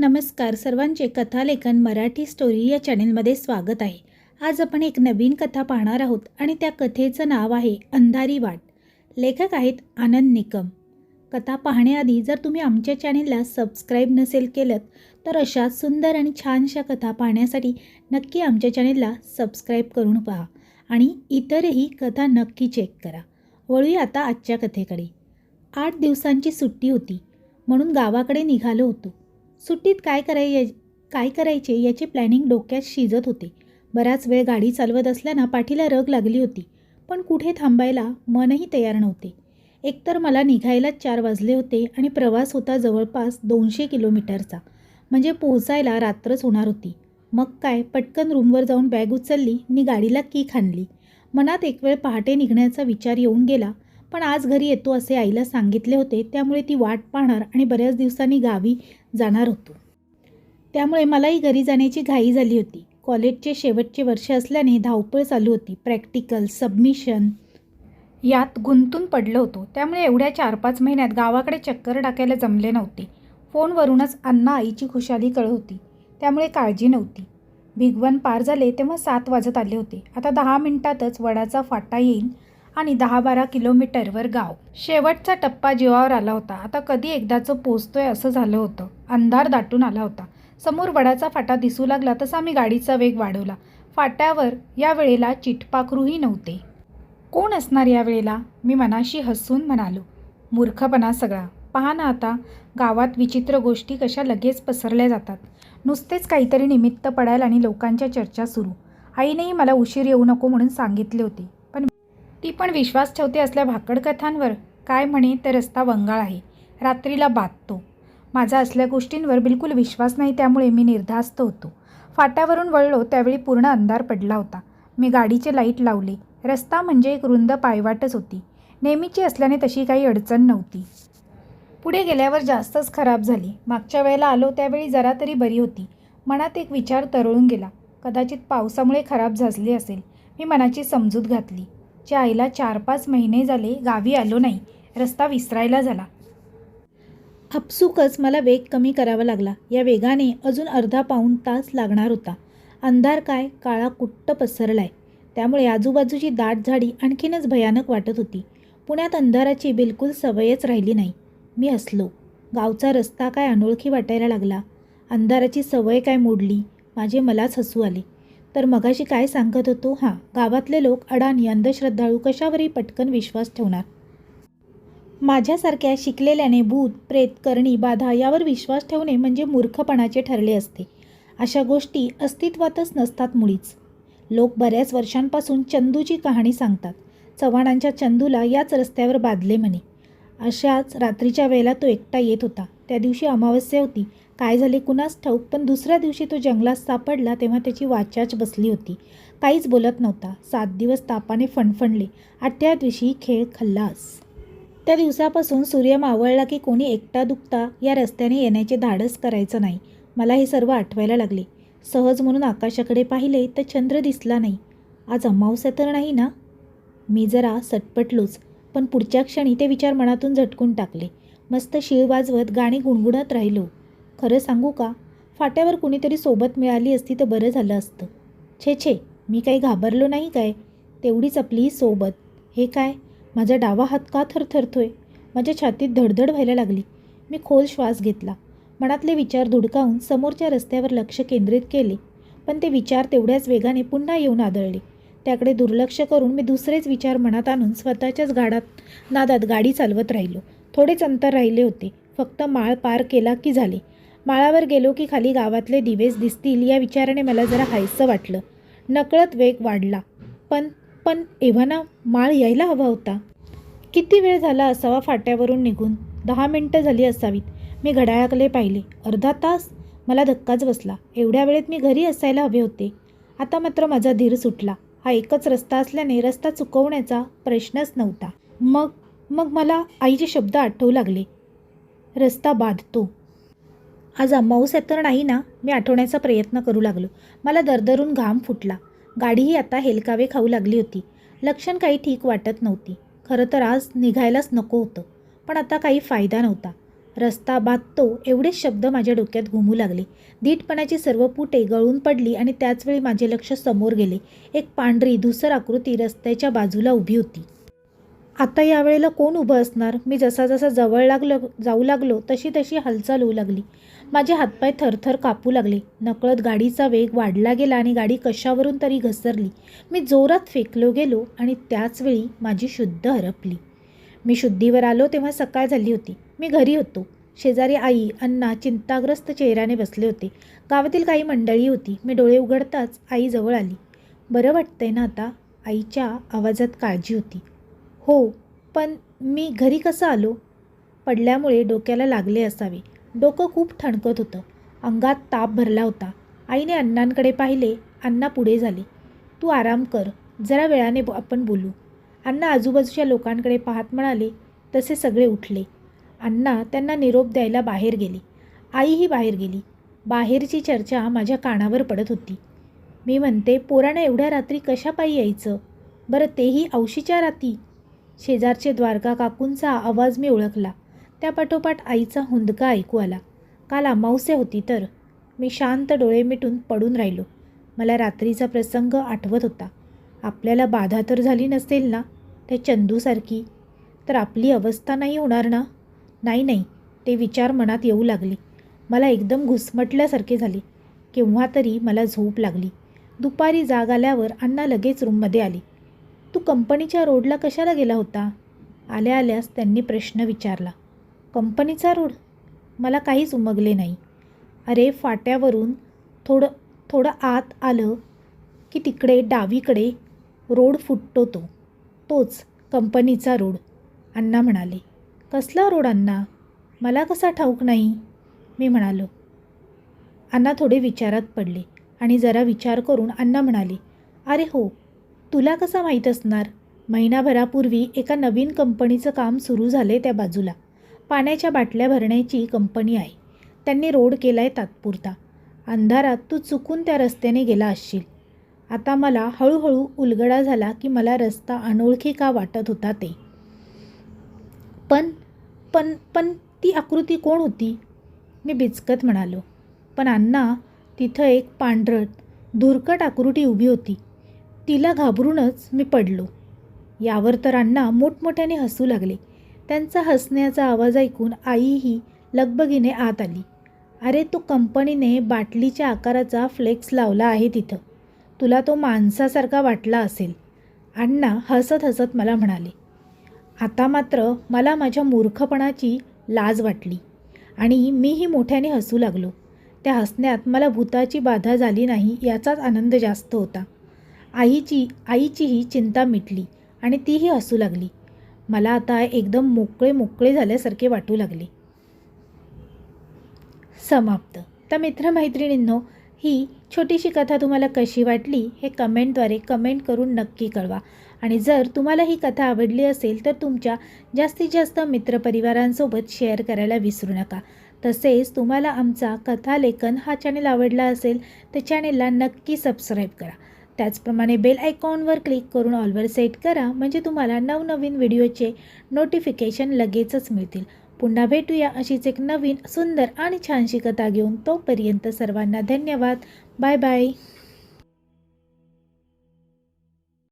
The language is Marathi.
नमस्कार. सर्वांचे कथालेखन मराठी स्टोरी या चॅनेलमध्ये स्वागत आहे. आज आपण एक नवीन कथा पाहणार आहोत आणि त्या कथेचं नाव आहे अंधारी वाट. लेखक आहेत आनंद निकम. कथा पाहण्याआधी जर तुम्ही आमच्या चॅनेलला सबस्क्राईब नसेल केलं तर अशा सुंदर आणि छानशा कथा पाहण्यासाठी नक्की आमच्या चॅनेलला सबस्क्राईब करून पहा आणि इतरही कथा नक्की चेक करा. वळूया आता आजच्या कथेकडे. आठ दिवसांची सुट्टी होती म्हणून गावाकडे निघालो होतो. सुट्टीत काय कराय काय करायचे याचे प्लॅनिंग डोक्यात शिजत होते. बराच वेळ गाडी चालवत असल्यानं पाठीला रग लागली होती पण कुठे थांबायला मनही तयार नव्हते. एकतर मला निघायलाच चार वाजले होते आणि प्रवास होता जवळपास दोनशे किलोमीटरचा म्हणजे पोहोचायला रात्रच होणार होती. मग काय पटकन रूमवर जाऊन बॅग उचलली आणि गाडीला की खाणली मनात एक वेळ पहाटे निघण्याचा विचार येऊन गेला पण आज घरी येतो असे आईला सांगितले होते. त्यामुळे ती वाट पाहणार आणि बऱ्याच दिवसांनी गावी जाणार होतो. त्यामुळे मलाही घरी जाण्याची घाई झाली होती. कॉलेजचे शेवटचे वर्ष असल्याने धावपळ चालू होती. प्रॅक्टिकल सबमिशन यात गुंतून पडलो होतो. त्यामुळे एवढ्या चार पाच महिन्यात गावाकडे चक्कर टाकायला जमले नव्हते. फोनवरूनच अण्णा आईची खुशाली कळत होती. त्यामुळे काळजी नव्हती. भिगवण पार झाले तेव्हा सात वाजत आले होते. आता दहा मिनिटातच वडाचा फाटा येईल. आणि दहा बारा किलोमीटरवर गाव. शेवटचा टप्पा जीवावर आला होता. आता कधी एकदाचं पोचतोय असं झालं होतं. अंधार दाटून आला होता. समोर वडाचा फाटा दिसू लागला तसा मी गाडीचा वेग वाढवला. फाट्यावर या वेळेला चिटपाखरूही नव्हते. कोण असणार या वेळेला? मी मनाशी हसून म्हणालो. मूर्खपणा सगळा. पहा ना आता गावात विचित्र गोष्टी कशा लगेच पसरल्या जातात. नुसतेच काहीतरी निमित्त पडायला आणि लोकांच्या चर्चा सुरू. आईनेही मला उशीर येऊ नको म्हणून सांगितले होते. ती पण विश्वास ठेवते असल्या भाकड कथांवर काय म्हणे तर रस्ता वंगाळ आहे. रात्रीला बाधतो माझा असल्या गोष्टींवर बिलकुल विश्वास नाही त्यामुळे मी निर्धास्त होतो. फाट्यावरून वळलो त्यावेळी पूर्ण अंधार पडला होता. मी गाडीचे लाइट लावले. रस्ता म्हणजे एक रुंद पायवाटच होती. नेहमीची असल्याने तशी काही अडचण नव्हती. पुढे गेल्यावर जास्तच खराब झाली. मागच्या वेळेला आलो त्यावेळी जरा तरी बरी होती. मनात एक विचार तरळून गेला. कदाचित पावसामुळे खराब झाजली असेल. मी मनाची समजूत घातली. च्या आईला चार पाच महिने झाले गावी आलो नाही रस्ता विसरायला झाला. आपसुकच मला वेग कमी करावा लागला. या वेगाने अजून अर्धा पाऊण तास लागणार होता. अंधार काय काळा कुट्ट पसरलाय. त्यामुळे आजूबाजूची दाट झाडी आणखीनच भयानक वाटत होती. पुण्यात अंधाराची बिलकुल सवयच राहिली नाही. मी हसलो. गावचा रस्ता काय अनोळखी वाटायला लागला? अंधाराची सवय काय मोडली? माझे मलाच हसू आले. तर मगाशी काय सांगत होतो? हां गावातले लोक अडाणी अंधश्रद्धाळू कशावरही पटकन विश्वास ठेवणार. माझ्यासारख्या शिकलेल्याने भूत प्रेत करणी बाधा यावर विश्वास ठेवणे म्हणजे मूर्खपणाचे ठरले असते. अशा गोष्टी अस्तित्वातच नसतात मुळीच. लोक बऱ्याच वर्षांपासून चंदूची कहाणी सांगतात. चव्हाणांच्या चंदूला याच रस्त्यावर बांधले म्हणे. अशाच रात्रीच्या वेळेला तो एकटा येत होता. त्या दिवशी अमावस्या होती. काय झाले? कुणास ठाऊक? पण दुसऱ्या दिवशी तो जंगलात सापडला तेव्हा त्याची वाचाच बसली होती. काहीच बोलत नव्हता. सात दिवस तापाने फणफणले. आठव्या दिवशी खेळ खल्लास. त्या दिवसापासून सूर्य मावळला की कोणी एकटा दुखता? या रस्त्याने येण्याचे धाडस करायचं नाही. मला हे सर्व आठवायला लागले. सहज म्हणून आकाशाकडे पाहिले तर चंद्र दिसला नाही. आज अमावस्या तर नाही ना? मी जरा सटपटलोच. पण पुढच्या क्षणी ते विचार मनातून झटकून टाकले. मस्त शिळ वाजवत गाणी गुणगुणत राहिलो. खरं सांगू का? फाट्यावर कुणीतरी सोबत मिळाली असती तर बरं झालं असतं. छे छे मी काही घाबरलो नाही काय? तेवढीच आपली सोबत. हे काय? माझा डावा हात का थरथरतोय? माझ्या छातीत धडधड व्हायला लागली. मी खोल श्वास घेतला. मनातले विचार धुडकावून समोरच्या रस्त्यावर लक्ष केंद्रित केले. पण ते विचार तेवढ्याच वेगाने पुन्हा येऊन आदळले. त्याकडे दुर्लक्ष करून मी दुसरेच विचार मनात आणून स्वतःच्याच गाडात नादात गाडी चालवत राहिलो. थोडेच अंतर राहिले होते. फक्त माळ पार केला की झाले. माळावर गेलो की खाली गावातले दिवेस दिसतील या विचाराने मला जरा हायसं वाटलं. नकळत वेग वाढला. पण पण एव्हाना माळ यायला हवा होता. किती वेळ झाला असावा फाट्यावरून निघून? दहा मिनटं झाली असावीत. मी घड्याळाकडे पाहिले. अर्धा तास? मला धक्काच बसला. एवढ्या वेळेत मी घरी असायला हवे होते. आता मात्र माझा धीर सुटला. हा एकच रस्ता असल्याने रस्ता चुकवण्याचा प्रश्नच नव्हता. मग मग मला आईचे शब्द आठवू लागले. रस्ता बाधतो. आज अमावस्या तर नाही ना मी आठवण्याचा प्रयत्न करू लागलो. मला दरदरून घाम फुटला. गाडीही आता हेलकावे खाऊ लागली होती. लक्षण काही ठीक वाटत नव्हती. खरं तर आज निघायलाच नको होतं. पण आता काही फायदा नव्हता. रस्ता बाधतो एवढेच शब्द माझ्या डोक्यात घुमू लागले. धीटपणाची सर्व पुटे गळून पडली आणि त्याचवेळी माझे लक्ष समोर गेले. एक पांढरी धुसर आकृती रस्त्याच्या बाजूला उभी होती. आता यावेळेला कोण उभं असणार? मी जसा जसा जवळ लागलो जाऊ लागलो तशी तशी हालचाल होऊ लागली. माझे हातपाय थरथर कापू लागले. नकळत गाडीचा वेग वाढला गेला आणि गाडी कशावरून तरी घसरली. मी जोरात फेकलो गेलो आणि त्याचवेळी माझी शुद्ध हरपली. मी शुद्धीवर आलो तेव्हा सकाळ झाली होती. मी घरी होतो. शेजारी आई अण्णा चिंताग्रस्त चेहऱ्याने बसले होते. गावातील काही मंडळी होती. मी डोळे उघडताच आई जवळ आली. बरं वाटतंय ना आता? आईच्या आवाजात काळजी होती. हो पण मी घरी कसं आलो? पडल्यामुळे डोक्याला लागले असावे. डोकं खूप ठणकत होतं. अंगात ताप भरला होता. आईने अण्णांकडे पाहिले. अण्णा पुढे झाले. तू आराम कर. जरा वेळाने आपण बोलू. अण्णा आजूबाजूच्या लोकांकडे पाहत म्हणाले तसे सगळे उठले. अण्णा त्यांना निरोप द्यायला बाहेर गेले. आईही बाहेर गेली. बाहेरची चर्चा माझ्या कानावर पडत होती. मी म्हणते पोरानं एवढ्या रात्री कशापायी यायचं? बरं तेही औशीच्या राती. शेजारचे द्वारका काकूंचा आवाज मी ओळखला. त्या पाठोपाठ आईचा हुंदका ऐकू आला. काल अमावस्या होती तर मी शांत डोळे मिटून पडून राहिलो. मला रात्रीचा प्रसंग आठवत होता. आपल्याला बाधा तर झाली नसेल ना त्या चंदूसारखी? तर आपली अवस्था नाही होणार ना? नाही नाही ते विचार मनात येऊ लागले. मला एकदम घुसमटल्यासारखे झाले. केव्हा तरी मला झोप लागली. दुपारी जाग आल्यावर अण्णा लगेच रूममध्ये आली. तू कंपनीच्या रोडला कशाला गेला होता? आल्या आल्यास त्यांनी प्रश्न विचारला. कंपनीचा रोड? मला काहीच उमगले नाही. अरे फाट्यावरून थोडं थोडं आत आलं की तिकडे डावीकडे रोड फुटतो तो. तोच कंपनीचा रोड अण्णा म्हणाले. कसला रोड अण्णा? मला कसा ठाऊक नाही? मी म्हणालो. अण्णा थोडे विचारात पडले आणि जरा विचार करून अण्णा म्हणाले अरे हो तुला कसा माहीत असणार? महिनाभरापूर्वी एका नवीन कंपनीचं काम सुरू झाले त्या बाजूला. पाण्याच्या बाटल्या भरण्याची कंपनी आहे. त्यांनी रोड केला आहे तात्पुरता. अंधारात तू चुकून त्या रस्त्याने गेला असशील. आता मला हळूहळू उलगडा झाला की मला रस्ता अनोळखी का वाटत होता ते. पण पण पण ती आकृती कोण होती? मी बिचकत म्हणालो. पण अण्णा तिथं एक पांढरट धुरकट आकृती उभी होती. तिला घाबरूनच मी पडलो. यावर तर अण्णा मोठमोठ्याने हसू लागले. त्यांचा हसण्याचा आवाज ऐकून आईही लगबगीने आत आली. अरे तो कंपनीने बाटलीच्या आकाराचा फ्लेक्स लावला आहे तिथं. तुला तो माणसासारखा वाटला असेल. अण्णा हसत हसत मला म्हणाले. आता मात्र मला माझ्या मूर्खपणाची लाज वाटली आणि मीही मोठ्याने हसू लागलो. त्या हसण्यात मला भूताची बाधा झाली नाही याचाच आनंद जास्त होता. आईची आईचीही चिंता मिटली आणि तीही हसू लागली. मला आता एकदम मोकळे मोकळे झाल्यासारखे वाटू लागले. समाप्त. तर मित्रमैत्रिणींनो ही छोटीशी कथा तुम्हाला कशी वाटली हे कमेंटद्वारे कमेंट करून नक्की कळवा. आणि जर तुम्हाला ही कथा आवडली असेल तर तुमच्या जास्तीत जास्त मित्रपरिवारांसोबत शेअर करायला विसरू नका. तसेच तुम्हाला आमचा कथालेखन हा चॅनल आवडला असेल तर चॅनेलला नक्की सबस्क्राईब करा. त्याचप्रमाणे बेल आयकॉनवर क्लिक करून ऑलवर सेट करा म्हणजे तुम्हाला नवनवीन व्हिडिओचे नोटिफिकेशन लगेचच मिळतील. पुन्हा भेटूया अशीच एक नवीन सुंदर आणि छानशी कथा घेऊन तोपर्यंत सर्वांना धन्यवाद. Bye bye.